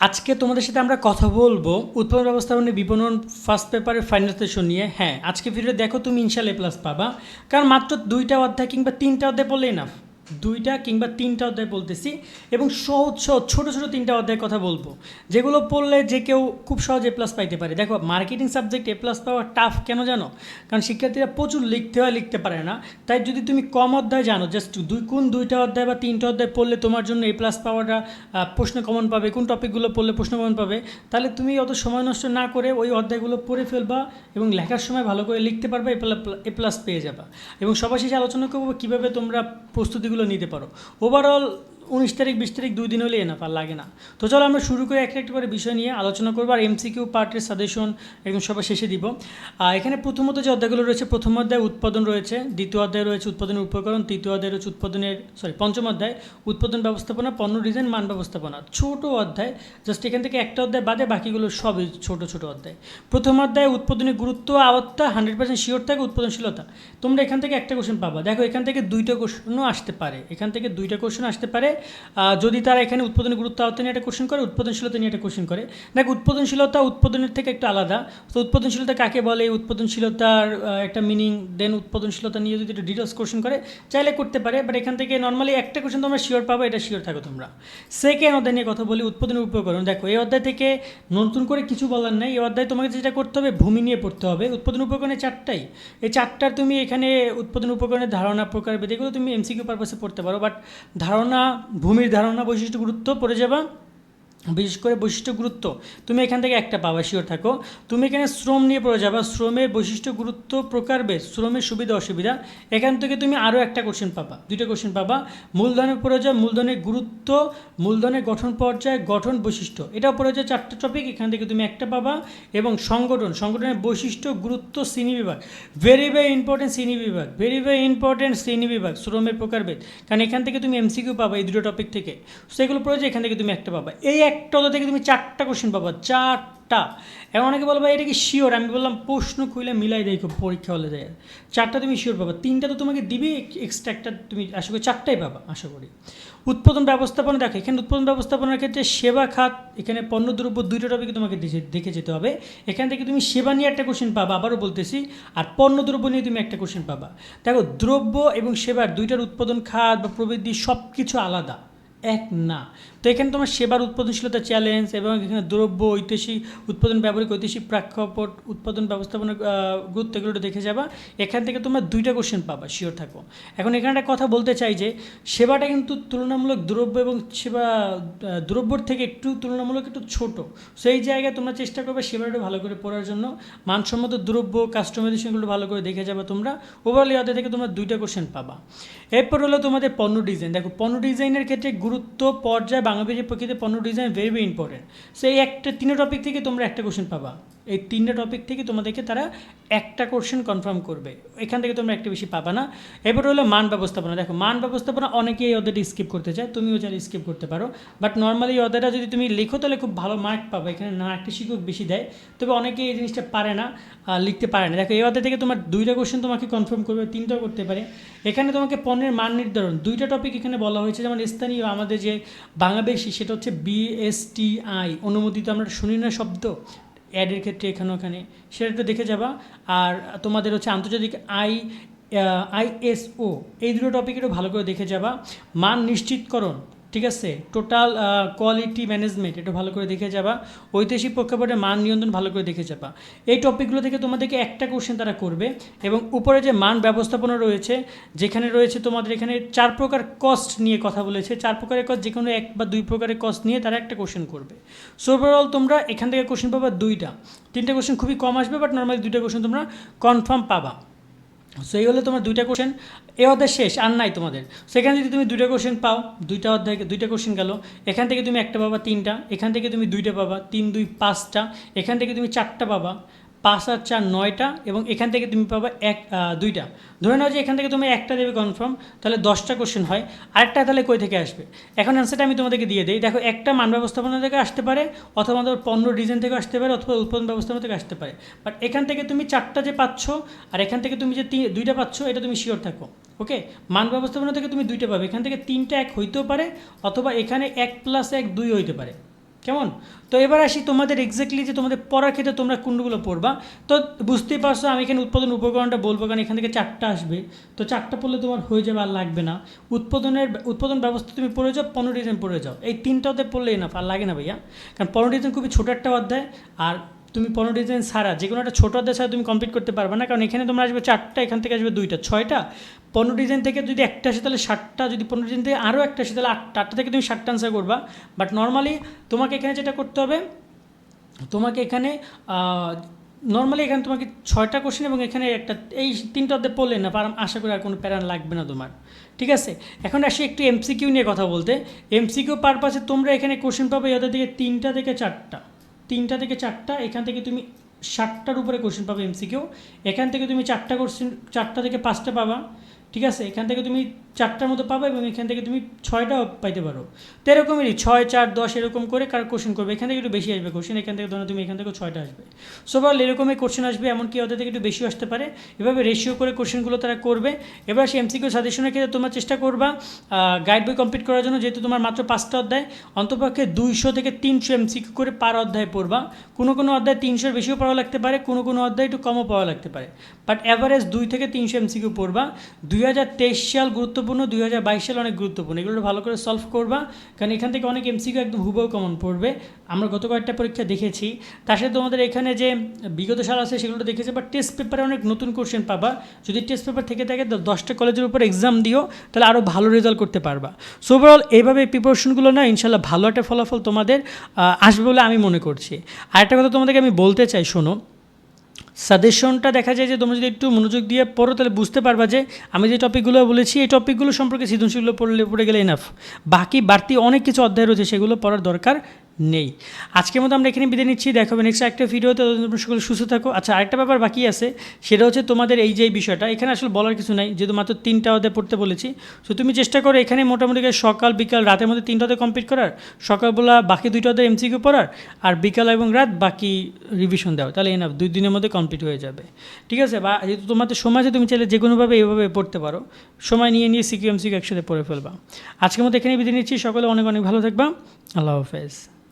আজকে তোমাদের সাথে আমরা কথা বলব উৎপাদন ব্যবস্থাপনা বিপণন ফার্স্ট পেপারের ফাইনাল সেশন নিয়ে। হ্যাঁ আজকে ভিডিও দেখো, তুমি ইনশাল এ প্লাস পাবা। কারণ মাত্র দুইটা অধ্যায় কিংবা তিনটা অধ্যায় পড়লে না দুইটা কিংবা তিনটা অধ্যায় বলতেছি এবং সহজ সহজ, ছোটো ছোটো তিনটা অধ্যায়ের কথা বলব। যেগুলো পড়লে যে কেউ খুব সহজে প্লাস পাইতে পারে। দেখো মার্কেটিং সাবজেক্ট এ প্লাস পাওয়া টাফ কেন জানো? কারণ শিক্ষার্থীরা প্রচুর লিখতে হয়, লিখতে পারে না। তাই যদি তুমি কম অধ্যায় জানো জাস্ট দুই কোন দুইটা অধ্যায় বা তিনটা অধ্যায় পড়লে তোমার জন্য এ প্লাস পাওয়াটা প্রশ্ন কমন পাবে। কোন টপিকগুলো পড়লে প্রশ্ন কমন পাবে? তাহলে তুমি অত সময় নষ্ট না করে ওই অধ্যায়গুলো পড়ে ফেলবা এবং লেখার সময় ভালো করে লিখতে পারবে এ প্লাস পেয়ে যাবা। এবং সবার শেষে আলোচনা করব কীভাবে তোমরা প্রস্তুতিগুলো নিতে পারো। ওভারঅল উনিশ তারিখ, বিশ তারিখ দুই দিন হলে এনাফ, আর লাগে না। তো চলো আমরা শুরু করে একটা একটা করে বিষয় নিয়ে আলোচনা করব, আর এমসিকিউ পার্টের সাজেশন একদম সবার শেষে দিব। এখানে প্রথমত যে অধ্যায়গুলো রয়েছে, প্রথম অধ্যায় উৎপাদন রয়েছে, দ্বিতীয় অধ্যায় রয়েছে উৎপাদনের উপকরণ, তৃতীয় অধ্যায় রয়েছে উৎপাদনের সরি পঞ্চম অধ্যায় উৎপাদন ব্যবস্থাপনা, পণ্য ডিজাইন মান ব্যবস্থাপনা। ছোট অধ্যায় জাস্ট এখান থেকে একটা অধ্যায় বাদে বাকিগুলো সবই ছোট ছোট অধ্যায়। প্রথম অধ্যায় উৎপাদনের গুরুত্ব আওয়ারটা হান্ড্রেড পার্সেন্ট শিওর থাকে, উৎপাদনশীলতা। তোমরা এখান থেকে একটা কোশ্চেন পাবা। দেখো, এখান থেকে দুইটা কোশ্চেনও আসতে পারে। এখান থেকে দুইটা কোশ্চেন আসতে পারে। যদি তারা এখানে উৎপাদনের গুরুত্ব আওতা নিয়ে একটা কোশ্চেন করে, উৎপাদনশীলতা নিয়ে একটা কোশ্চেন করে। দেখো, উৎপাদনশীলতা উৎপাদনের থেকে একটু আলাদা। তো উৎপাদনশীলতা কাকে বলে? উৎপাদনশীলতার একটা মিনিং দেন উৎপাদনশীলতা নিয়ে যদি একটু ডিটেলস কোশ্চেন করে, চাইলে করতে পারে বাট এখান থেকে নর্মালি একটা কোশ্চেন তোমরা শিওর পাবো, এটা শিওর থাকো তোমরা। সেকেন্ড অধ্যায় নিয়ে কথা বলি উৎপাদনের উপকরণ। দেখো, এই অধ্যায় থেকে নতুন করে কিছু বলার নাই। এই অধ্যায় তোমাকে যেটা করতে হবে, ভূমি নিয়ে পড়তে হবে। উৎপাদন উপকরণে চারটাই। এই চারটার তুমি এখানে উৎপাদন উপকরণের ধারণা প্রকারভেদ এগুলো তুমি এমসিকিউ পারপাসে পড়তে পারো। বাট ধারণা ভূমির ধারণা বৈশিষ্ট্য গুরুত্ব পড়ে যাবা। বিশেষ করে বৈশিষ্ট্য গুরুত্ব। তুমি এখান থেকে একটা পাবা শিওর থাকো। তুমি এখানে শ্রম নিয়ে পড়ে যাবা। শ্রমের বৈশিষ্ট্য গুরুত্ব প্রকারভেদ, শ্রমের সুবিধা, অসুবিধা। এখান থেকে তুমি আরও একটা কোশ্চেন পাবা, দুইটা কোশ্চেন পাবা। মূলধনের পড়ে যায় মূলধনের গুরুত্ব মূলধনের গঠন পর্যায়, গঠন বৈশিষ্ট্য। এটাও পড়ে যায় চারটা টপিক এখান থেকে তুমি একটা পাবা। এবং সংগঠন, সংগঠনের বৈশিষ্ট্য, গুরুত্ব, শ্রেণি বিভাগ। ভেরি ভেরি ইম্পর্টেন্ট শ্রেণি বিভাগ। ভেরি ভেরি ইম্পর্টেন্ট শ্রেণি বিভাগ, শ্রমের প্রকারভেদ। কারণ এখান থেকে তুমি এমসিকিউ পাবা এই দুটো টপিক থেকে। সেগুলো পড়ে যায় এখান থেকে তুমি একটা পাবা। এই একটা থেকে তুমি চারটা কোশ্চেন পাবা, চারটা। এখন অনেকে বলব এটা কি শিওর আমি বললাম, প্রশ্ন খুলে মিলাই দেখো পরীক্ষা হলে যায় চারটা তুমি শিওর পাবা। তিনটা তো তোমাকে দিবে এক্সট্রা একটা তুমি আশা করি চারটাই পাবা, আশা করি। উৎপাদন ব্যবস্থাপনা, দেখো, এখানে উৎপাদন ব্যবস্থাপনার ক্ষেত্রে সেবা খাত, এখানে পণ্য দ্রব্য দুইটা টপিকে তোমাকে দেখে যেতে হবে। এখান থেকে তুমি সেবা নিয়ে একটা কোশ্চেন পাবা, আবারও বলতেছি। আর পণ্য দ্রব্য নিয়ে তুমি একটা কোশ্চেন পাবা। দেখো, দ্রব্য এবং সেবার দুইটার উৎপাদন খাত বা প্রবৃদ্ধি সব কিছু আলাদা, এক না। তো এখানে তোমার সেবার উৎপাদনশীলতা চ্যালেঞ্জ এবং এখানে দ্রব্য, ঐতিহাসিক উৎপাদন, ব্যবহারিক ঐতিহাসিক প্রেক্ষাপট, উৎপাদন ব্যবস্থাপনার গুরুত্ব এগুলো দেখে যাবা। এখান থেকে তোমরা দুইটা কোশ্চেন পাবা শিওর থাকো। এখন এখানে একটা কথা বলতে চাই যে, সেবাটা কিন্তু তুলনামূলক দ্রব্য এবং সেবা দ্রব্যর থেকে একটু তুলনামূলক একটু ছোট। সেই জায়গায় তোমরা চেষ্টা করবে সেবাটা ভালো করে পড়ার জন্য। মানসম্মত দ্রব্য কাস্টমাইজেশনগুলো ভালো করে দেখে যাবে তোমরা। ওভারঅল ইয়াদের থেকে তোমরা দুইটা কোশ্চেন পাবা। এরপর হলো তোমাদের পণ্য ডিজাইন দেখো, পণ্য ডিজাইনের ক্ষেত্রে গুরুত্ব, পর্যায়ে বাংলাদেশের প্রকৃতি পণ্য ডিজাইন ভেরি ভেরি ইম্পর্টেন্ট সেই একটা, তিনটে টপিক থেকে তোমরা একটা কোশ্চেন পাবা। এই তিনটে টপিক থেকে তোমাদেরকে তারা একটা কোশ্চেন কনফার্ম করবে। এখান থেকে তোমরা একটা বেশি পাবা না। এরপর হলো মান ব্যবস্থাপনা। দেখো, মান ব্যবস্থাপনা অনেকেই অধ্যায়টা স্কিপ করতে চায়, তুমিও চাইলে স্কিপ করতে পারো। বাট নর্মালি অধ্যায়টা যদি তুমি লেখো, তাহলে খুব ভালো মার্ক পাবে। এখানে না, একটা শিক্ষক বেশি দেয়। তবে অনেকে এই জিনিসটা পারে না লিখতে পারে না। দেখো, এই অধ্যায় থেকে তোমার দুইটা কোশ্চেন তোমাকে কনফার্ম করবে, তিনটাও করতে পারে। এখানে তোমাকে পণ্যের মান নির্ধারণ। দুইটা টপিক এখানে বলা হয়েছে। যেমন স্থানীয় আমাদের যে বাংলাদেশি, সেটা হচ্ছে বিএসটিআই অনুমোদিত আমরা শুনি না শব্দ। অ্যাডের ক্ষেত্রে এখানে ওখানে। সেটা একটু দেখে যাবা। আর তোমাদের হচ্ছে আন্তর্জাতিক আই আইএসও এই দুটো টপিকেরও ভালো করে দেখে যাবা। মান নিশ্চিতকরণ। ঠিক আছে? টোটাল কোয়ালিটি ম্যানেজমেন্ট এটা ভালো করে দেখে যাবা। ঐতিহাসিক প্রেক্ষাপটে মান নিয়ন্ত্রণ ভালো করে দেখে যাবা। এই টপিকগুলো থেকে তোমাদেরকে একটা কোশ্চেন তারা করবে এবং উপরে যে মান ব্যবস্থাপনা রয়েছে, যেখানে রয়েছে তোমাদের এখানে চার প্রকার কস্ট নিয়ে কথা বলেছে। চার প্রকারের কস্ট যে কোনো এক বা দুই প্রকারের কস্ট নিয়ে তারা একটা কোশ্চেন করবে। সো ওভারঅল তোমরা এখান থেকে কোশ্চেন পাবা দুইটা। তিনটা কোশ্চেন খুবই কম আসবে বাট নর্মালি দুইটা কোশ্চেন তোমরা কনফার্ম পাবা। সো এই হলো তোমার দুইটা কোশ্চেন এ অধ্যায় শেষ, আর নাই তোমাদের। সেখানে যদি তুমি দুইটা কোশ্চেন পাও, দুইটা অধ্যায়, দুইটা কোশ্চেন গেল, এখান থেকে তুমি একটা পাবা তিনটা, এখান থেকে তুমি দুইটা পাবা, তিন, দুই, পাঁচটা, এখান থেকে তুমি চারটা পাবা। পাঁচ আর চার নয়টা এবং এখান থেকে তুমি পাবা এক দুইটা। ধরে নাও যে এখান থেকে তুমি একটা দেবে কনফার্ম তাহলে দশটা কোশ্চেন হয়। আরেকটা তাহলে কই থেকে আসবে? এখন অ্যান্সারটা আমি তোমাদেরকে দিয়ে দিই। দেখো, একটা মান ব্যবস্থাপনা থেকে আসতে পারে অথবা তোমার পণ্য ডিজাইন থেকে আসতে পারে অথবা উৎপাদন ব্যবস্থাপনা থেকে আসতে পারে। বাট এখান থেকে তুমি চারটা যে পাচ্ছ আর এখান থেকে তুমি যে দুইটা পাচ্ছ, এটা তুমি শিওর থাকো। ওকে মান ব্যবস্থাপনা থেকে তুমি দুইটা পাবে। এখান থেকে তিনটা এক হইতেও পারে অথবা এখানে এক প্লাস এক দুই হইতে পারে। কেমন? তো এবার আসি তোমাদের এক্স্যাক্টলি যে তোমাদের পড়ার ক্ষেত্রে তোমরা কুণ্ডগুলো পড়বা। তো বুঝতেই পারছ আমি এখানে উৎপাদন উপকরণটা বলব কারণ এখান থেকে চারটা আসবে। তো চারটা পড়লে তোমার হয়ে যাবে আর লাগবে না। উৎপাদনের উৎপাদন ব্যবস্থা তুমি পড়ে যাও, পনেরো ডিজাইন পড়ে যাও। এই তিনটাতে পড়লে এনাফ আর লাগে না ভাইয়া। কারণ পনেরো ডিজাইন খুবই ছোটো একটা অধ্যায়, আর তুমি পনেরো ডিজাইন ছাড়া যে কোনো একটা ছোটো অধ্যায় ছাড়া তুমি কমপ্লিট করতে পারবে না। কারণ এখানে তোমার আসবে চারটা, এখান থেকে আসবে দুইটা, ছয়টা। পনেরো ডিজাইন থেকে যদি একটা আসে তাহলে ষাটটা যদি পনেরো ডিজাইন থেকে আরও একটা আসে তাহলে আটটা। আটটা থেকে তুমি ষাটটা আনসার করবা। বাট নর্মালি তোমাকে এখানে যেটা করতে হবে, তোমাকে এখানে নর্মালি এখানে তোমাকে ছয়টা কোশ্চেন এবং এখানে একটা, এই তিনটা অধ্যায় পড়লে না, পার আশা করি আর কোনো প্যারান লাগবে না তোমার। ঠিক আছে? এখন আসি একটু এমসিকিউ নিয়ে কথা বলতে। এমসিকিউ পারপাসে তোমরা এখানে কোশ্চেন পাবে এদের থেকে তিনটা থেকে চারটা। তিনটা থেকে চারটা, এখান থেকে তুমি ষাটটার উপরে কোশ্চেন পাবে এমসিকিউ এখান থেকে তুমি চারটা কোশ্চেন চারটা থেকে পাঁচটা পাবা। ঠিক আছে? এখান থেকে তুমি চারটার মতো পাবে এবং এখান থেকে তুমি ছয়টাও পাইতে পারো। তো এরকমই ছয়, চার, দশ এরকম করে কার কোশ্চেন করবে, এখান থেকে একটু বেশি আসবে কোশ্চেন এখান থেকে ধরো তুমি এখান থেকে ছয়টা আসবে। সো এরকমই কোশ্চেন আসবে, এমনকি ওদের থেকে একটু বেশি আসতে পারে। এভাবে রেশিও করে কোশ্চেনগুলো তারা করবে। এবার সেই এমসিকিউ সাজেশনের ক্ষেত্রে তোমার চেষ্টা করবা গাইড বই কমপ্লিট করার জন্য, যেহেতু তোমার মাত্র পাঁচটা অধ্যায়, অন্তপক্ষে দুইশো থেকে তিনশো এমসিকিউ করে পার অধ্যায় পড়বা। কোনো কোনো অধ্যায় তিনশোর বেশিও পড়া লাগতে পারে, কোনো কোনো অধ্যায় একটু কমও পাওয়া লাগতে পারে। বাট অ্যাভারেজ দুই থেকে তিনশো এমসিকিউ পড়বা। দুই হাজার তেইশ সাল গুরুত্বপূর্ণ, দুই হাজার বাইশ সাল অনেক গুরুত্বপূর্ণ। এগুলো ভালো করে সলভ করবা, কারণ এখান থেকে অনেক এমসিকিউ একদম হুবহু কমন পড়বে। আমরা গত কয়েকটা পরীক্ষা দেখেছি। তার সাথে তোমাদের এখানে যে বিগত সাল আছে সেগুলো দেখেছি বাট টেস্ট পেপারে অনেক নতুন কোশ্চেন পাবা। যদি টেস্ট পেপার থেকে থাকে দশটা কলেজের উপর এক্সাম দিও, তাহলে আরও ভালো রেজাল্ট করতে পারবা। সো ওভারঅল এইভাবে প্রিপারেশনগুলো না ইনশাল্লাহ ভালো একটা ফলাফল তোমাদের আসবে বলে আমি মনে করছি। আর একটা কথা তোমাদেরকে আমি বলতে চাই, শোনো। সাজেশনটা দেখা যায় যে, তোমরা যদি একটু মনোযোগ দিয়ে পড়ো, তাহলে বুঝতে পারবা যে, আমি যে টপিকগুলো বলেছি, এই টপিকগুলো সম্পর্কে সৃজনশীলগুলো পড়লে, পড়ে গেলে এনাফ বাকি বাড়তি অনেক কিছু অধ্যায় রয়েছে, সেগুলো পড়ার দরকার নেই। আজকের মতো আমরা এখানে বিদায় নিচ্ছি। দেখো নেক্সট একটা ভিডিওতে। তোমরা সকলে সুস্থ থাকো। আচ্ছা আরেকটা ব্যাপার বাকি আছে। সেটা হচ্ছে তোমাদের এই যে বিষয়টা, এখানে আসলে বলার কিছু নাই, যেহেতু মাত্র তিনটা অধ্যায় পড়তে বলেছি। তো তুমি চেষ্টা করো এখানে মোটামুটি সকাল, বিকাল, রাতের মধ্যে তিনটা অধ্যায় কমপ্লিট করার, সকালবেলা বাকি দুইটা অধ্যায় এমসিকিউ পড়ার, আর বিকাল এবং রাত বাকি রিভিশন দেওয়া তাহলে এনাফ দুই দিনের মধ্যে কমপ্লিট হয়ে যাবে। ঠিক আছে? বা যেহেতু তোমাদের সময় আছে, তুমি চাইলে যে কোনোভাবে এইভাবে পড়তে পারো। সময় নিয়ে নিয়ে সিকিউ এমসিকিউ একসাথে পড়ে ফেলবা। আজকের মতো এখানে বিদায় নিচ্ছি। সকলে অনেক অনেক ভালো থাকবা। আল্লাহ হাফেজ।